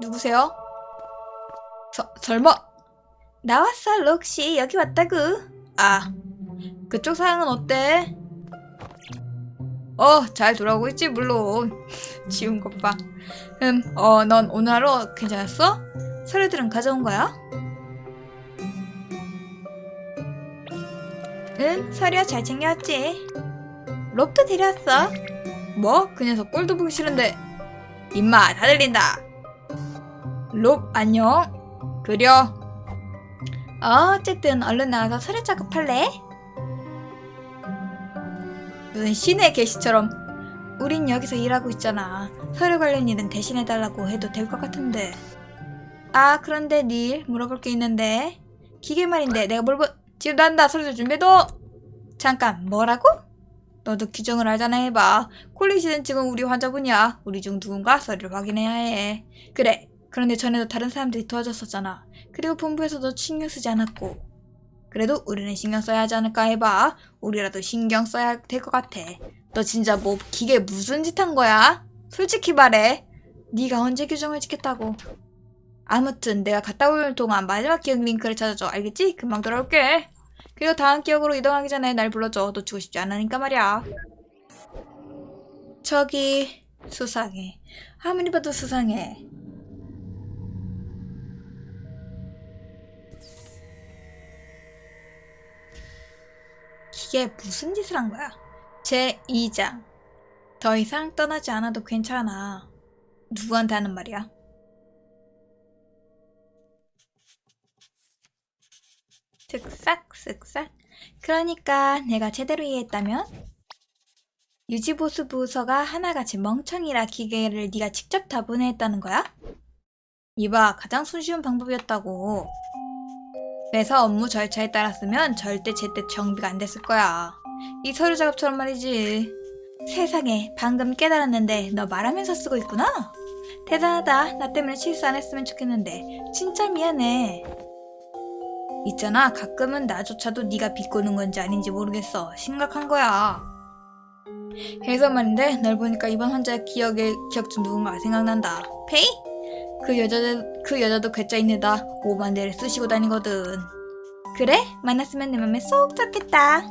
누구세요? 서, 설마 나왔어 록시 여기 왔다구 아 그쪽 상황은 어때? 어 잘 돌아오고 있지 물론 지운 것 봐 음, 어, 넌 오늘 하루 괜찮았어? 서류들은 가져온 거야? 응, 서류 잘 챙겨왔지. 롭도 데려왔어. 뭐? 그 녀석 꼴도 보기 싫은데. 임마, 다 들린다. 롭, 안녕. 그려. 어, 어쨌든 얼른 나와서 서류 작업할래? 무슨 신의 계시처럼 우린 여기서 일하고 있잖아. 서류 관련 일은 대신해달라고 해도 될 것 같은데. 아, 그런데 닐 물어볼 게 있는데. 기계 말인데 내가 뭘 보... 지금 난다. 서류 준비해둬. 잠깐, 뭐라고? 너도 규정을 알잖아 해봐. 콜리시는 지금 우리 환자분이야. 우리 중 누군가 서류를 확인해야 해. 그래. 그런데 전에도 다른 사람들이 도와줬었잖아. 그리고 본부에서도 신경 쓰지 않았고. 그래도 우리는 신경 써야 하지 않을까 해봐. 우리라도 신경 써야 될 것 같아. 너 진짜 뭐 기계 무슨 짓 한 거야? 솔직히 말해. 네가 언제 규정을 지켰다고. 아무튼 내가 갔다 올 동안 마지막 기억 링크를 찾아줘. 알겠지? 금방 돌아올게. 그리고 다음 기억으로 이동하기 전에 날 불러줘. 놓치고 싶지 않으니까 말이야. 저기 수상해. 아무리 봐도 수상해. 이게 무슨 짓을 한 거야? 제 2장. 더 이상 떠나지 않아도 괜찮아. 누구한테 하는 말이야? 쓱싹 쓱싹. 그러니까 내가 제대로 이해했다면? 유지보수 부서가 하나같이 멍청이라 기계를 네가 직접 다 분해했다는 거야? 이봐 가장 손쉬운 방법이었다고. 그래서 업무 절차에 따랐으면 절대 제때 정비가 안 됐을 거야. 이 서류 작업처럼 말이지. 세상에 방금 깨달았는데 너 말하면서 쓰고 있구나? 대단하다. 나 때문에 실수 안 했으면 좋겠는데 진짜 미안해. 있잖아 가끔은 나조차도 네가 비꼬는 건지 아닌지 모르겠어. 심각한 거야. 그래서 말인데 널 보니까 이번 환자의 기억에 기억 중 누군가 생각난다. 페이? 그 여자 그 여자도 괴짜입니다. 오만대를 쓰시고 다니거든. 그래? 만났으면 내 맘에 쏙 들었겠다.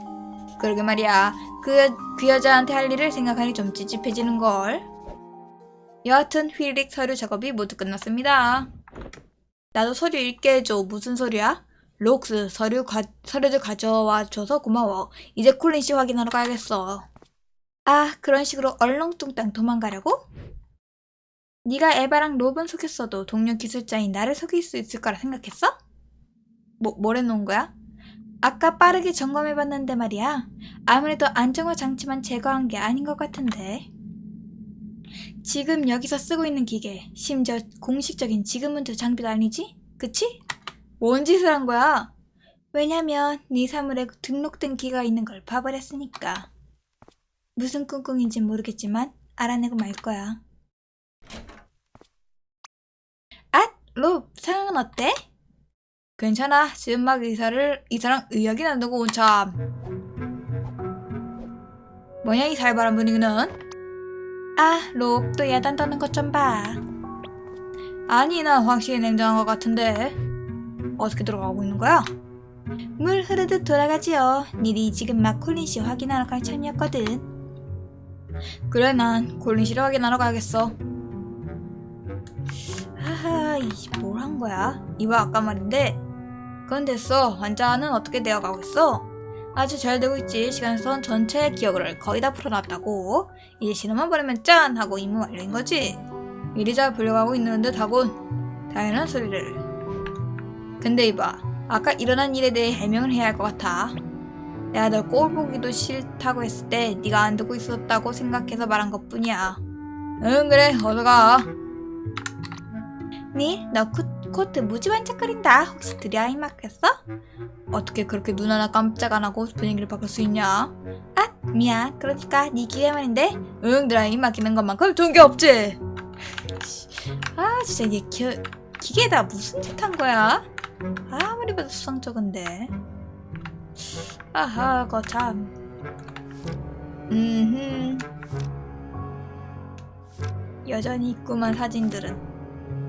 그러게 말이야. 그, 여- 그 여자한테 할 일을 생각하니 좀 찝찝해지는 걸. 여하튼 휘릭 서류 작업이 모두 끝났습니다. 나도 서류 읽게 해줘. 무슨 서류야? 록스 서류 가, 서류들 가져와 줘서 고마워. 이제 콜린 씨 확인하러 가야겠어. 아 그런 식으로 얼렁뚱땅 도망가려고? 네가 에바랑 롭은 속였어도 동료 기술자인 나를 속일 수 있을 거라 생각했어? 뭐, 뭘 해놓은 거야? 아까 빠르게 점검해봤는데 말이야. 아무래도 안정화 장치만 제거한 게 아닌 것 같은데. 지금 여기서 쓰고 있는 기계, 심지어 공식적인 지금문제 장비도 아니지? 그치? 뭔 짓을 한 거야? 왜냐면 네 사물에 등록된 기가 있는 걸 봐버렸으니까. 무슨 꿍꿍인지 모르겠지만 알아내고 말 거야. 앗! 롭, 상황은 어때? 괜찮아. 지금 막 이사를, 이사랑 의학이 나누고 온 참. 뭐냐, 이 살벌한 분위기는? 아, 롭, 또 야단 떠는 것 좀 봐. 아니, 나 확실히 냉정한 것 같은데. 어떻게 들어가고 있는 거야? 물 흐르듯 돌아가지요. 닐이 지금 막 콜린 씨 확인하러 갈 참이었거든. 그래, 난 콜린 씨를 확인하러 가야겠어. 하하, 이뭘 한 거야? 이봐 아까 말인데. 그건 됐어. 환자는 어떻게 되어가고 있어? 아주 잘 되고 있지. 시간선 전체 기억을 거의 다 풀어놨다고. 이제 실험만 버리면 짠! 하고 임무 완료인 거지. 일이 잘 불려가고 있는 듯 하군. 당연한 소리를. 근데 이봐. 아까 일어난 일에 대해 해명을 해야 할 것 같아. 내가 널 꼴 보기도 싫다고 했을 때 네가 안 듣고 있었다고 생각해서 말한 것뿐이야. 응 그래 어서 가. 니, 너 코, 코트 무지 반짝거린다. 혹시 드라이 마크였어? 어떻게 그렇게 눈 하나 깜짝 안 하고 분위기를 바꿀 수 있냐? 아, 미안. 그러니까 네 기계 말인데. 응, 드라이 맡기는 것만큼 좋은 게 없지. 아, 진짜 이게 기, 기계다 무슨 짓 한 거야? 아무리 봐도 수상쩍은데. 아하, 거참. 음흠. 여전히 있구만 사진들은.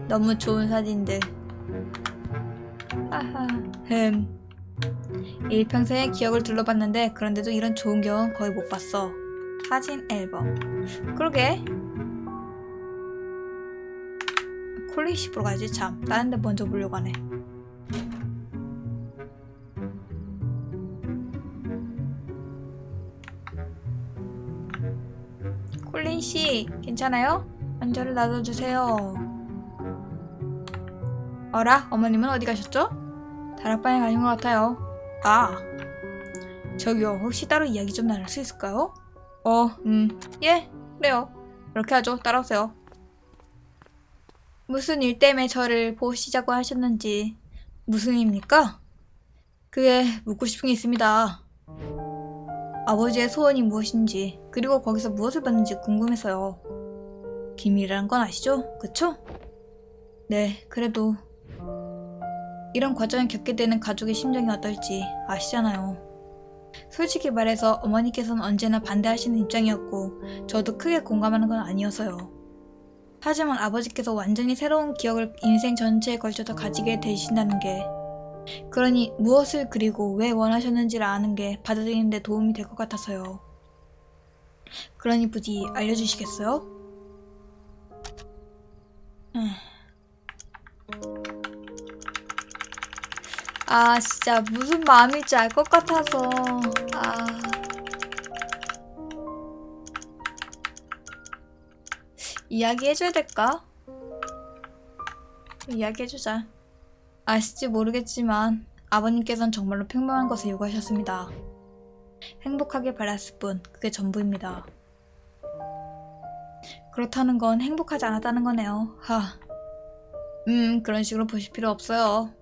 너무 좋은 사진들. 하하, 흠. 일평생의 기억을 둘러봤는데 그런데도 이런 좋은 경험 거의 못 봤어. 사진 앨범. 그러게. 콜리시 보러 가야지 참. 다른 데 먼저 보려고 하네. 콜린 씨, 괜찮아요? 안전을 놔둬주세요. 어라? 어머님은 어디 가셨죠? 다락방에 가신 것 같아요. 아, 저기요. 혹시 따로 이야기 좀 나눌 수 있을까요? 어, 음, 예, 그래요. 그렇게 하죠. 따라오세요. 무슨 일 때문에 저를 보시자고 하셨는지 무슨 일입니까? 그게 묻고 싶은 게 있습니다. 아버지의 소원이 무엇인지 그리고 거기서 무엇을 받는지 궁금해서요. 비밀이란 건 아시죠? 그쵸? 네, 그래도 이런 과정을 겪게 되는 가족의 심정이 어떨지 아시잖아요. 솔직히 말해서 어머니께서는 언제나 반대하시는 입장이었고 저도 크게 공감하는 건 아니어서요. 하지만 아버지께서 완전히 새로운 기억을 인생 전체에 걸쳐서 가지게 되신다는 게 그러니 무엇을 그리고 왜 원하셨는지를 아는 게 받아들이는 데 도움이 될 것 같아서요. 그러니 부디 알려주시겠어요? 음. 아 진짜 무슨 마음일지 알 것 같아서. 아. 이야기해줘야 될까? 이야기해주자. 아실지 모르겠지만 아버님께선 정말로 평범한 것을 요구하셨습니다. 행복하게 바랐을 뿐 그게 전부입니다. 그렇다는 건 행복하지 않았다는 거네요. 하. 음 그런 식으로 보실 필요 없어요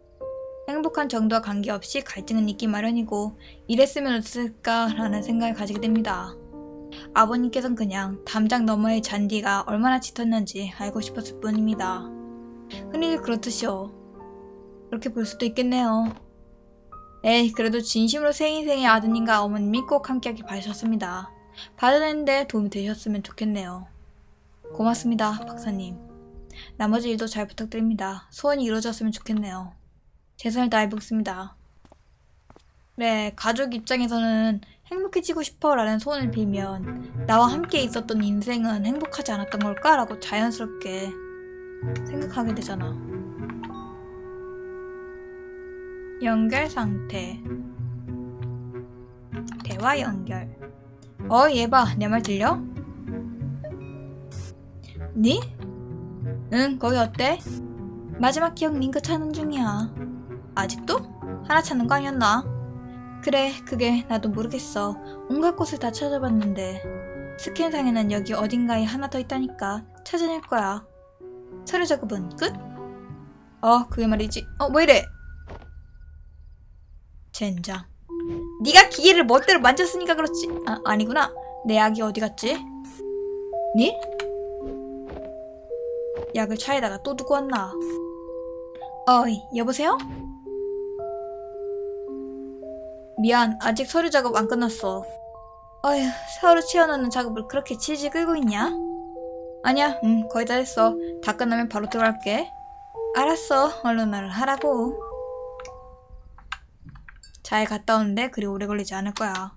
행복한 정도와 관계없이 갈등은 있기 마련이고 이랬으면 어땠을까라는 생각을 가지게 됩니다. 아버님께서는 그냥 담장 너머의 잔디가 얼마나 짙었는지 알고 싶었을 뿐입니다. 흔히들 그렇듯이요. 그렇게 볼 수도 있겠네요. 에이, 그래도 진심으로 생인생의 아드님과 어머님이 꼭 함께하길 바라셨습니다. 받아내는데 도움이 되셨으면 좋겠네요. 고맙습니다, 박사님. 나머지 일도 잘 부탁드립니다. 소원이 이루어졌으면 좋겠네요. 최선을 다해보겠습니다. 네, 가족 입장에서는 행복해지고 싶어 라는 소원을 빌면 나와 함께 있었던 인생은 행복하지 않았던 걸까? 라고 자연스럽게 생각하게 되잖아. 연결 상태. 대화 연결. 어, 얘 봐. 내 말 들려? 니? 응, 거기 어때? 마지막 기억 링크 찾는 중이야. 아직도? 하나 찾는 거 아니었나? 그래, 그게 나도 모르겠어. 온갖 곳을 다 찾아봤는데. 스캔상에는 여기 어딘가에 하나 더 있다니까 찾아낼 거야. 서류 작업은 끝? 어, 그게 말이지. 어, 뭐 이래? 젠장. 네가 기계를 멋대로 만졌으니까 그렇지. 아, 아니구나. 내 약이 어디 갔지? 니? 약을 차에다가 또 두고 왔나? 어이, 여보세요? 미안, 아직 서류 작업 안 끝났어. 어휴, 서류 채워넣는 작업을 그렇게 질질 끌고 있냐? 아니야, 응, 거의 다 됐어. 다 끝나면 바로 들어갈게. 알았어, 얼른 말을 하라고. 잘 갔다 오는데 그리 오래 걸리지 않을 거야.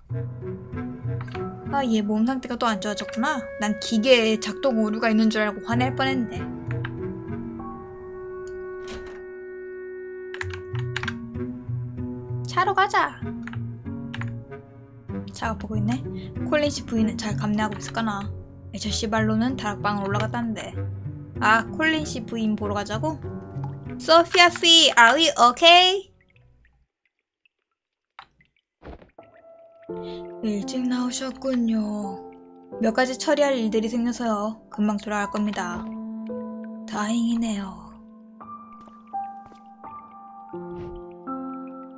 아, 얘 몸 상태가 또 안 좋아졌구나. 난 기계에 작동 오류가 있는 줄 알고 화낼 뻔했네. 차로 가자. 작업보고 있네. 콜린 씨 부인은 잘 감내하고 있을까나. 저 씨발로는 다락방을 올라갔다는데. 아, 콜린 씨 부인 보러 가자고? 소피아 씨, are we okay? 일찍 나오셨군요. 몇 가지 처리할 일들이 생겨서요. 금방 돌아갈 겁니다. 다행이네요.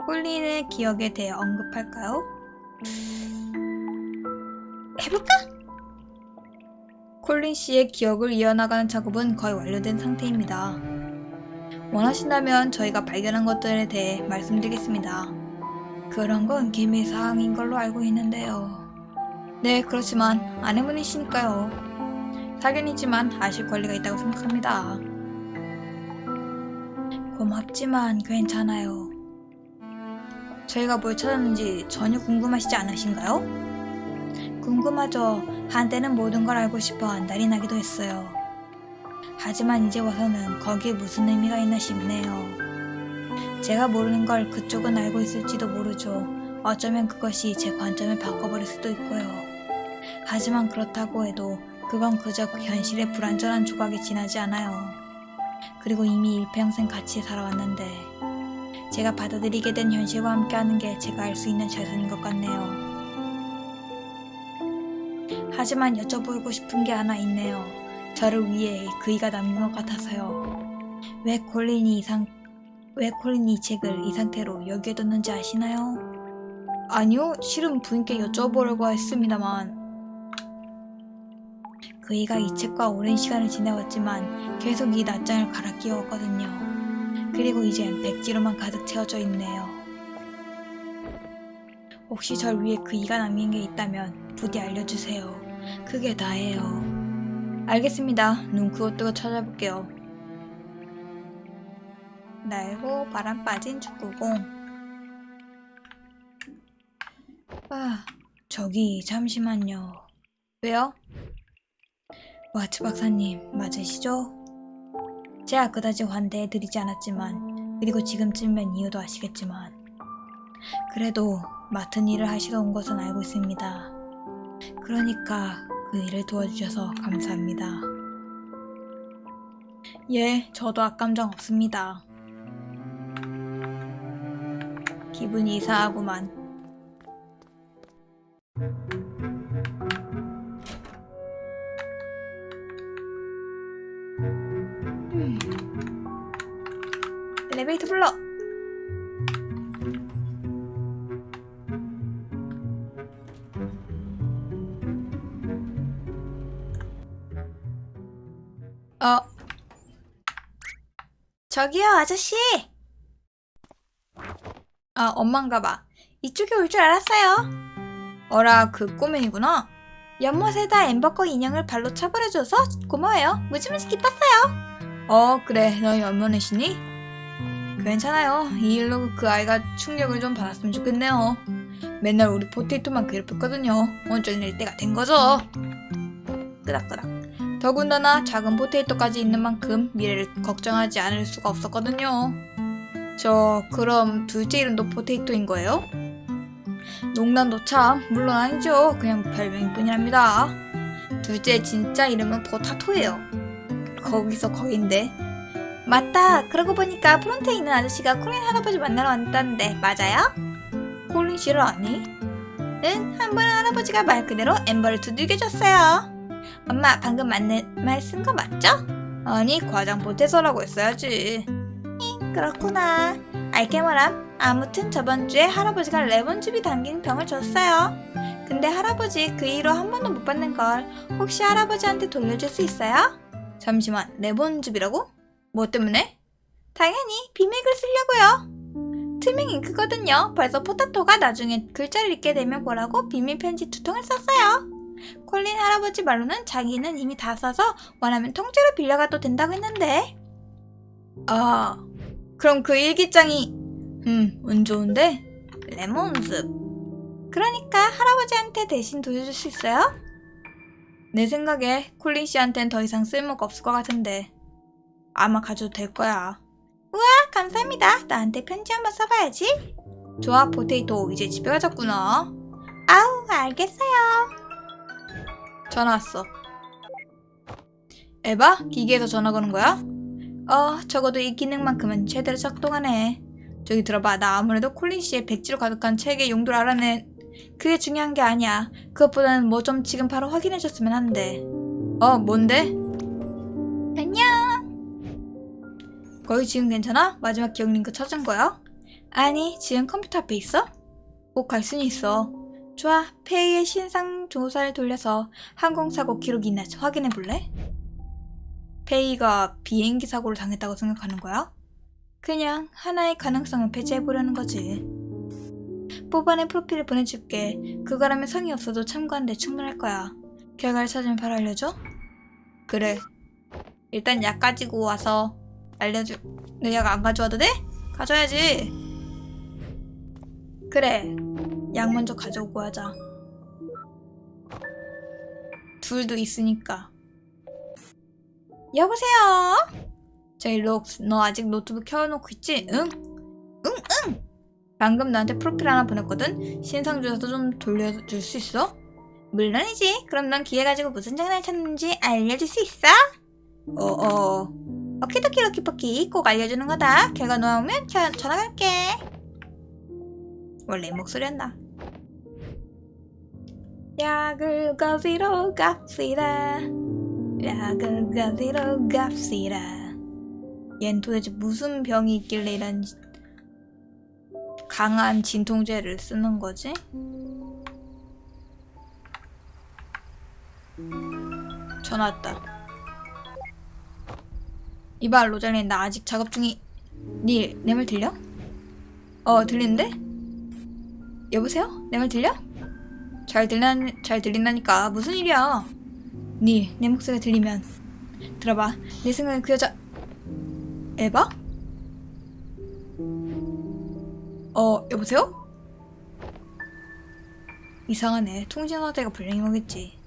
콜린의 기억에 대해 언급할까요? 해볼까? 콜린 씨의 기억을 이어나가는 작업은 거의 완료된 상태입니다. 원하신다면 저희가 발견한 것들에 대해 말씀드리겠습니다. 그런 건 기밀 사항인 걸로 알고 있는데요. 네, 그렇지만 아내분이시니까요. 사견이지만 아실 권리가 있다고 생각합니다. 고맙지만 괜찮아요. 저희가 뭘 찾았는지 전혀 궁금하시지 않으신가요? 궁금하죠. 한때는 모든 걸 알고 싶어 안달이 나기도 했어요. 하지만 이제 와서는 거기에 무슨 의미가 있나 싶네요. 제가 모르는 걸 그쪽은 알고 있을지도 모르죠. 어쩌면 그것이 제 관점을 바꿔버릴 수도 있고요. 하지만 그렇다고 해도 그건 그저 그 현실의 불완전한 조각에 지나지 않아요. 그리고 이미 일평생 같이 살아왔는데 제가 받아들이게 된 현실과 함께하는 게 제가 알 수 있는 최선인 것 같네요. 하지만 여쭤보고 싶은 게 하나 있네요. 저를 위해 그이가 남긴 것 같아서요. 왜 콜린이 이상 왜 콜린이 이 책을 이 상태로 여기에 뒀는지 아시나요? 아니요, 실은 부인께 여쭤보려고 했습니다만 그이가 이 책과 오랜 시간을 지내왔지만 계속 이 낱장을 갈아 끼웠거든요. 그리고 이젠 백지로만 가득 채워져 있네요. 혹시 절 위해 그이가 남긴 게 있다면 부디 알려주세요. 그게 다예요. 알겠습니다. 눈 크고 뜨고 찾아볼게요. 날고 바람 빠진 축구공. 아, 저기 잠시만요. 왜요? 와츠 박사님 맞으시죠? 제가 그다지 환대해 드리지 않았지만 그리고 지금쯤이면 이유도 아시겠지만 그래도 맡은 일을 하시러 온 것은 알고 있습니다. 그러니까 그 일을 도와주셔서 감사합니다. 예, 저도 악감정 없습니다. 기분이 이상하구만. 엘리베이터 불러. 어. 저기요, 아저씨. 아, 엄마인가 봐. 이쪽에 올 줄 알았어요. 어라, 그 꼬맹이구나. 연못에다 엠버거 인형을 발로 차버려줘서 고마워요. 무지무지 기뻤어요. 어, 그래. 너 연못이시니? 괜찮아요. 이 일로 그 아이가 충격을 좀 받았으면 좋겠네요. 맨날 우리 포테이토만 괴롭혔거든요. 어쩔 때가 된 거죠. 끄덕끄덕. 더군다나 작은 포테이토까지 있는 만큼 미래를 걱정하지 않을 수가 없었거든요. 저 그럼 둘째 이름도 포테이토인 거예요? 농담도 참 물론 아니죠. 그냥 별명일 뿐이랍니다. 둘째 진짜 이름은 포타토예요. 거기서 거긴데. 맞다. 그러고 보니까 프론트에 있는 아저씨가 콜린 할아버지 만나러 왔다는데 맞아요? 콜린 씨를 아니? 응, 한 번은 할아버지가 말 그대로 엠버를 두들겨줬어요. 엄마 방금 맞는 말 쓴 거 맞죠? 아니 과장 보태서라고 했어야지. 잉 그렇구나. 알게모람 아무튼 저번 주에 할아버지가 레몬즙이 담긴 병을 줬어요. 근데 할아버지 그 이후로 한 번도 못 받는 걸 혹시 할아버지한테 돌려줄 수 있어요? 잠시만 레몬즙이라고? 뭐 때문에? 당연히 비밀글 쓰려고요. 투명 잉크거든요. 벌써 포타토가 나중에 글자를 읽게 되면 보라고 비밀 편지 두 통을 썼어요. 콜린 할아버지 말로는 자기는 이미 다 써서 원하면 통째로 빌려가도 된다고 했는데. 아, 그럼 그 일기장이 음, 운 좋은데? 레몬즙. 그러니까 할아버지한테 대신 돌려줄 수 있어요? 내 생각에 콜린 씨한텐 더 이상 쓸모가 없을 것 같은데. 아마 가져도 될 거야. 우와, 감사합니다. 나한테 편지 한번 써봐야지. 좋아, 포테이토. 이제 집에 가자꾸나. 아우, 알겠어요. 전화 왔어. 에바? 기계에서 전화 거는 거야? 어, 적어도 이 기능만큼은 제대로 작동하네. 저기 들어봐. 나 아무래도 콜린 씨의 백지로 가득한 책의 용도를 알아내. 그게 중요한 게 아니야. 그것보다는 뭐 좀 지금 바로 확인해줬으면 한데. 어, 뭔데? 거기 지금 괜찮아? 마지막 기억 링크 찾은 거야? 아니, 지금 컴퓨터 앞에 있어? 꼭갈 수는 있어. 좋아, 페이의 신상 조사를 돌려서 항공사고 기록이 있나 확인해 볼래? 페이가 비행기 사고를 당했다고 생각하는 거야? 그냥 하나의 가능성을 배제해 보려는 거지. 뽑아낸 프로필을 보내줄게. 그거라면 성의 없어도 참고하는데 충분할 거야. 결과를 찾으면 바로 알려줘? 그래. 일단 약 가지고 와서 알려줘. 내가 안 가져와도 돼? 가져야지. 그래. 약 먼저 가져오고 하자. 둘도 있으니까. 여보세요? 저희 록스, 너 아직 노트북 켜놓고 있지? 응? 응, 응! 방금 나한테 프로필 하나 보냈거든? 신상 주소도 좀 돌려줄 수 있어? 물론이지. 그럼 넌 기회 가지고 무슨 장난을 쳤는지 알려줄 수 있어? 어어. 오키도키 로키포키 꼭 알려주는 거다. 결과 나오면 겨- 전화 갈게. 원래 이 목소리였나? 약을 가지러 갑시다. 약을 가지러 갑시다. 얜 도대체 무슨 병이 있길래 이런 강한 진통제를 쓰는 거지? 전화 왔다. 이봐 로잘린 나 아직 작업 중이. 닐, 내 말 들려? 어 들리는데? 여보세요? 내 말 들려? 잘 들려 잘 들린다니까 무슨 일이야? 닐, 내 목소리가 들리면 들어봐. 내 생각엔 그 여자 에바? 어 여보세요? 이상하네. 통신 상태가 불량인 거겠지.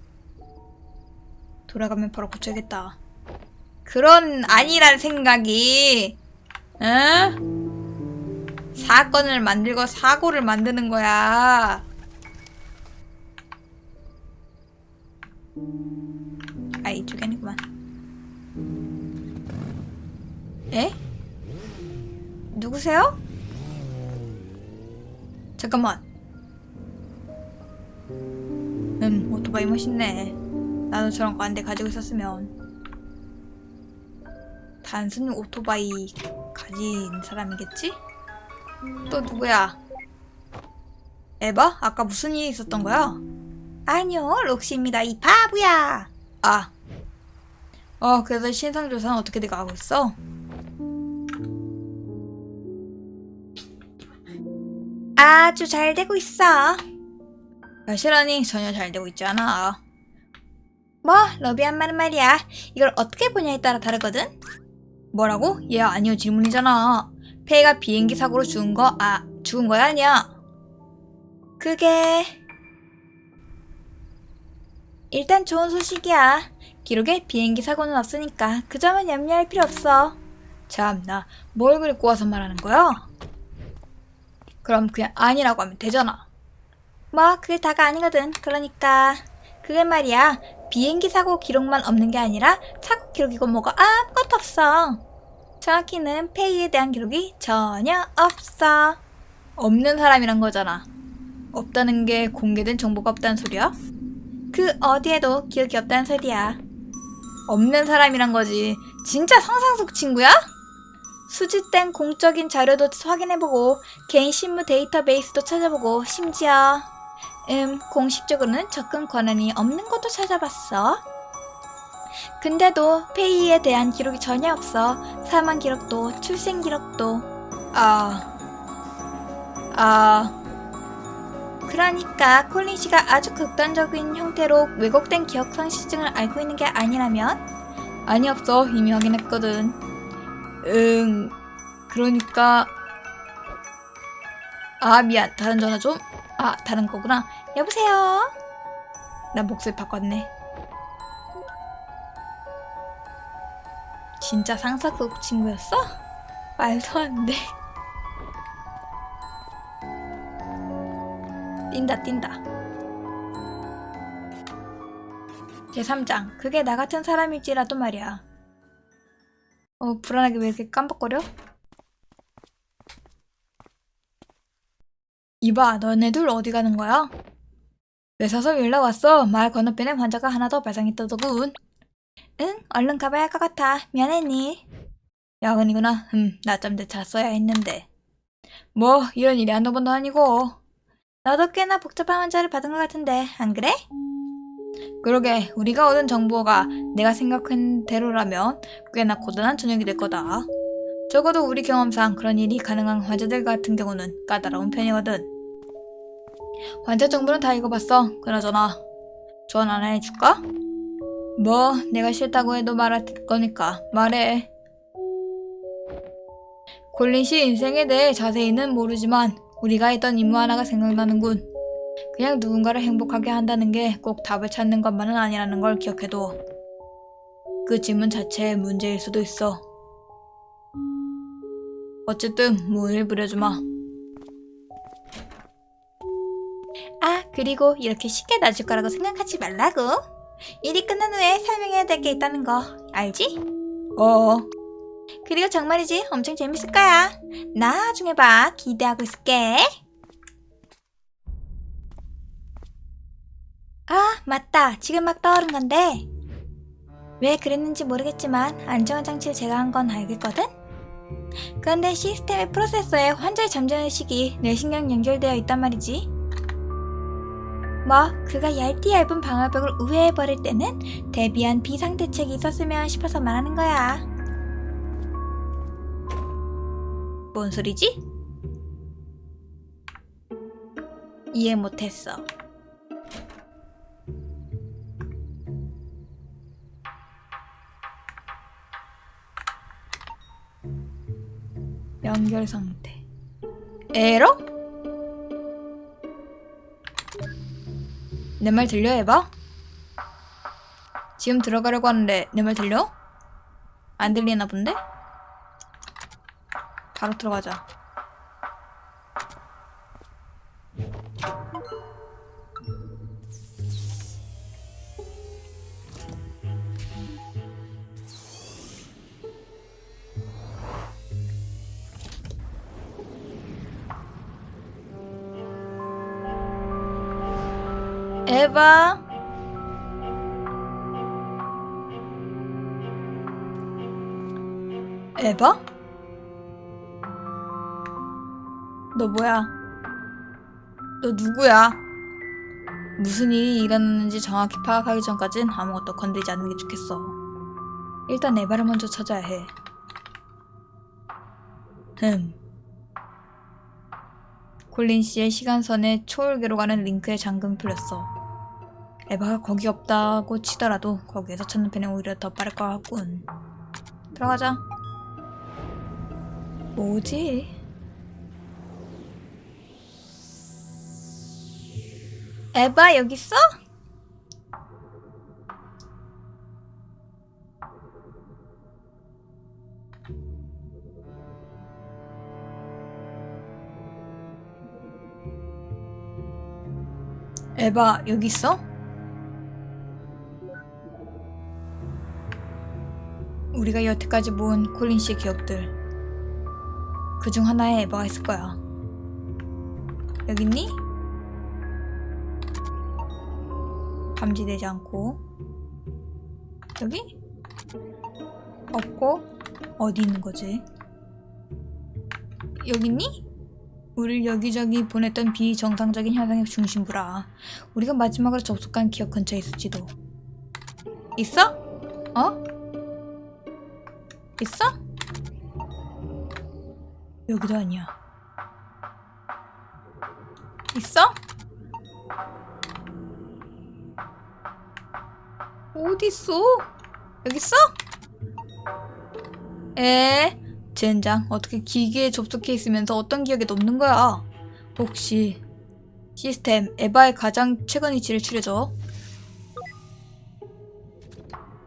돌아가면 바로 고쳐야겠다. 그런 아니란 생각이, 응? 사건을 만들고 사고를 만드는 거야. 아, 이쪽이 아니구만. 에? 누구세요? 잠깐만. 음, 오토바이 멋있네. 나도 저런 거한대 가지고 있었으면. 단순히 오토바이 가진 사람이겠지? 또 누구야? 에바? 아까 무슨 일이 있었던 거야? 아니요, 록시입니다. 이 바보야! 아. 어, 그래서 신상조사는 어떻게 돼가고 있어? 아주 잘 되고 있어. 여실하니 전혀 잘 되고 있지 않아. 뭐, 러비 한 말은 말이야. 이걸 어떻게 보냐에 따라 다르거든? 뭐라고? 얘 아니요 질문이잖아. 페이가 비행기 사고로 죽은 거, 아, 죽은 거야 아니야? 그게... 일단 좋은 소식이야. 기록에 비행기 사고는 없으니까 그 점은 염려할 필요 없어. 참나, 뭘 그리 꼬아서 말하는 거야? 그럼 그냥 아니라고 하면 되잖아. 뭐, 그게 다가 아니거든. 그러니까. 그게 말이야. 비행기 사고 기록만 없는 게 아니라 사고 기록이고 뭐가 아무것도 없어. 정확히는 페이에 대한 기록이 전혀 없어. 없는 사람이란 거잖아. 없다는 게 공개된 정보가 없다는 소리야? 그 어디에도 기억이 없다는 소리야. 없는 사람이란 거지. 진짜 상상 속 친구야? 수집된 공적인 자료도 확인해보고 개인 신문 데이터베이스도 찾아보고 심지어 음 공식적으로는 접근 권한이 없는 것도 찾아봤어. 근데도 페이에 대한 기록이 전혀 없어. 사망 기록도 출생 기록도 아... 아... 그러니까 콜린 씨가 아주 극단적인 형태로 왜곡된 기억 상실증을 앓고 있는 게 아니라면? 아니 없어 이미 확인했거든. 응 그러니까 아 미안 다른 전화 좀 아 다른 거구나. 여보세요? 나 목소리 바꿨네. 진짜 상사 속 친구였어? 말도 안돼. 뛴다 뛴다. 제3장. 그게 나 같은 사람일지라도 말이야. 어 불안하게 왜 이렇게 깜빡거려? 이봐, 너네들 어디 가는 거야? 외사서 연락 왔어. 마을 건너편에 환자가 하나 더 발생했다더군. 응, 얼른 가봐야 할 것 같아. 미안해, 니. 야근이구나. 음, 낮잠 때 잤어야 했는데. 뭐, 이런 일이 한두 번도 아니고. 너도 꽤나 복잡한 환자를 받은 것 같은데, 안 그래? 그러게, 우리가 얻은 정보가 내가 생각한 대로라면 꽤나 고단한 저녁이 될 거다. 적어도 우리 경험상 그런 일이 가능한 환자들 같은 경우는 까다로운 편이거든. 환자 정보는 다 읽어봤어. 그나저나 조언 하나 해줄까? 뭐 내가 싫다고 해도 말할 거니까 말해. 콜린 씨 인생에 대해 자세히는 모르지만 우리가 했던 임무 하나가 생각나는군. 그냥 누군가를 행복하게 한다는 게 꼭 답을 찾는 것만은 아니라는 걸 기억해둬. 그 질문 자체의 문제일 수도 있어. 어쨌든 문을 부려주마. 그리고 이렇게 쉽게 놔줄 거라고 생각하지 말라고. 일이 끝난 후에 설명해야 될 게 있다는 거 알지? 어. 그리고 정말이지 엄청 재밌을 거야. 나중에 봐. 기대하고 있을게. 아, 맞다. 지금 막 떠오른 건데. 왜 그랬는지 모르겠지만 안정화 장치를 제가 한 건 알겠거든? 그런데 시스템의 프로세서에 환자의 잠자는 시기 뇌신경 연결되어 있단 말이지. 뭐 그가 얇디 얇은 방화벽을 우회해버릴 때는 대비한 비상대책이 있었으면 싶어서 말하는 거야. 뭔 소리지? 이해 못했어. 연결 상태. 에러? 내 말 들려 해봐. 지금 들어가려고 하는데 내 말 들려? 안 들리나 본데? 바로 들어가자. 에바. 에바? 너 뭐야? 너 누구야? 무슨 일이 일어났는지 정확히 파악하기 전까진 아무것도 건들지 않는 게 좋겠어. 일단 에바를 먼저 찾아야 해. 흠. 콜린 씨의 시간선에 초월계로 가는 링크에 잠금 풀렸어. 에바가 거기 없다고 치더라도 거기에서 찾는 편이 오히려 더 빠를 것 같군. 들어가자. 뭐지? 에바 여기 있어? 에바 여기 있어? 우리가 여태까지 모은 콜린 씨의 기억들 그 중 하나에 에바가 있을 거야 여기 있니? 감지되지 않고 여기? 없고 어디 있는 거지? 여기 있니? 우릴 여기저기 보냈던 비정상적인 현상의 중심부라 우리가 마지막으로 접속한 기억 근처에 있을지도 있어? 어? 있어? 여기도 아니야 있어? 어딨어? 여기 있어? 에? 젠장 어떻게 기기에 접속해 있으면서 어떤 기억에 넘는 거야? 혹시 시스템 에바의 가장 최근 위치를 추려줘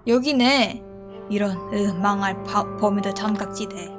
여기네 이런 으 망할 바- 버뮤다 장각지대